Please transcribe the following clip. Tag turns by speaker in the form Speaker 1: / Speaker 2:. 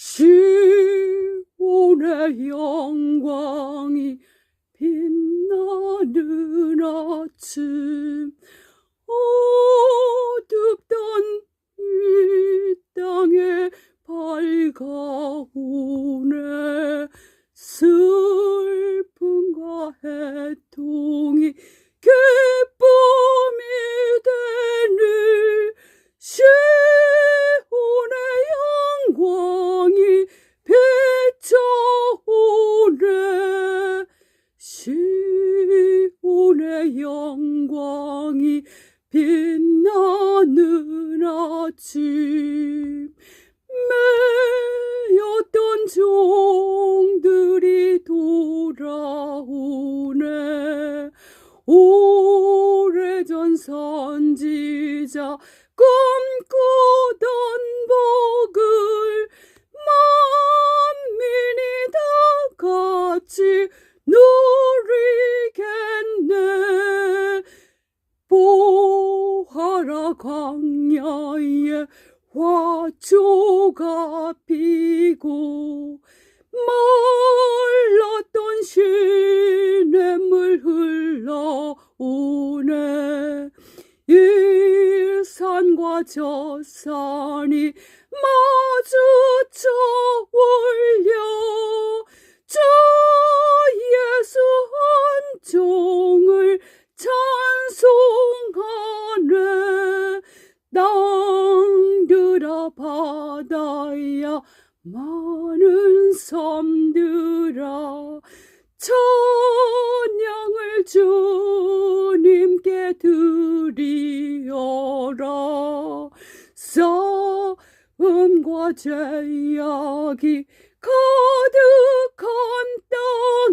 Speaker 1: 시온의 영광이 빛나는 아침 어둡던 이 땅에 밝아오네. 슬픔과 해통 영광이 빛나는 아침. 매였던 종들이 돌아오네. 오래전 선지자 꿈꾸 보하라 광야에 화초가 피고 말랐던 시냇물 흘러오네. 이 산과 저 산이 마주쳐 올려 들아 바다야 많은 섬들아 찬양을 주님께 드리어라. 싸움과 제약이 가득한 땅